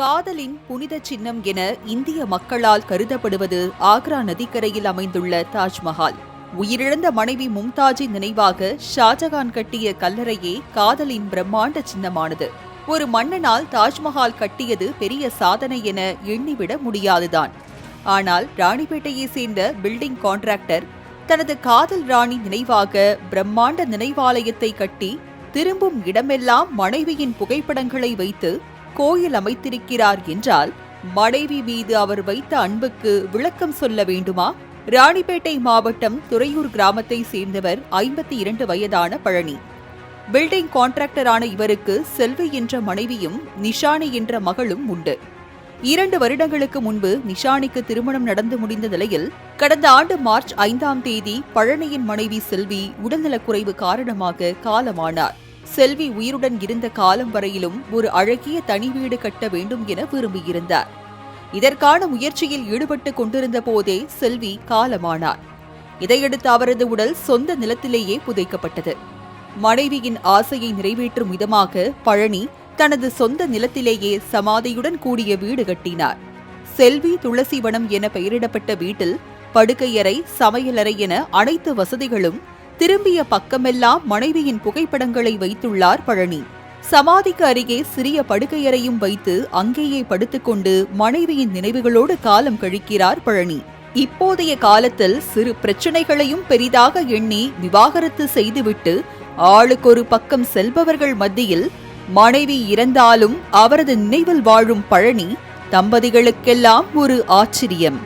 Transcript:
காதலின் புனித சின்னம் என இந்திய மக்களால் கருதப்படுவது ஆக்ரா நதிக்கரையில் அமைந்துள்ள தாஜ்மஹால். உயிரிழந்த மனைவி மும்தாஜின் நினைவாக ஷாஜகான் கட்டிய கல்லறையே காதலின் பிரம்மாண்ட சின்னமானது. ஒரு மன்னனால் தாஜ்மஹால் கட்டியது பெரிய சாதனை என எண்ணிவிட முடியாதுதான். ஆனால் ராணிப்பேட்டையை சேர்ந்த பில்டிங் கான்ட்ராக்டர் தனது காதல் ராணி நினைவாக பிரம்மாண்ட நினைவாலயத்தை கட்டி திரும்பும் இடமெல்லாம் மனைவியின் புகைப்படங்களை வைத்து கோயில் அமைத்திருக்கிறார் என்றால் மனைவி மீது அவர் வைத்த அன்புக்கு விளக்கம் சொல்ல வேண்டுமா? ராணிப்பேட்டை மாவட்டம் துறையூர் கிராமத்தை சேர்ந்தவர் ஐம்பத்தி இரண்டு வயதான பழனி. பில்டிங் கான்ட்ராக்டரான இவருக்கு செல்வி என்ற மனைவியும் நிஷானி என்ற மகளும் உண்டு. இரண்டு வருடங்களுக்கு முன்பு நிஷானிக்கு திருமணம் நடந்து முடிந்த நிலையில் கடந்த ஆண்டு மார்ச் ஐந்தாம் தேதி பழனியின் மனைவி செல்வி உடல்நலக்குறைவு காரணமாக காலமானார். செல்வி உயிருடன் இருந்த காலம் வரையிலும் ஒரு அழகிய தனி வீடு கட்ட வேண்டும் என விரும்பியிருந்தார். இதற்கான முயற்சியில் ஈடுபட்டுக் கொண்டிருந்த போதே செல்வி காலமானார் இதையடுத்து அவரது உடல் சொந்த நிலத்திலேயே புதைக்கப்பட்டது. மனைவியின் ஆசையை நிறைவேற்றும் விதமாக பழனி தனது சொந்த நிலத்திலேயே சமாதியுடன் கூடிய வீடு கட்டினார். செல்வி துளசிவனம் என பெயரிடப்பட்ட வீட்டில் படுக்கையறை சமையலறை என அனைத்து வசதிகளும் திரும்பிய பக்கமெல்லாம் மனைவியின் புகைப்படங்களை வைத்துள்ளார் பழனி. சமாதிக்கு அருகே சிறிய படுக்கையறையும் வைத்து அங்கேயே படுத்துக்கொண்டு மனைவியின் நினைவுகளோடு காலம் கழிக்கிறார் பழனி. இப்போதைய காலத்தில் சிறு பிரச்சனைகளையும் பெரிதாக எண்ணி விவாகரத்து செய்துவிட்டு ஆளுக்கொரு பக்கம் செல்பவர்கள் மத்தியில் மனைவி இறந்தாலும் அவரது நினைவில் வாழும் பழனி தம்பதிகளுக்கெல்லாம் ஒரு ஆச்சரியம்.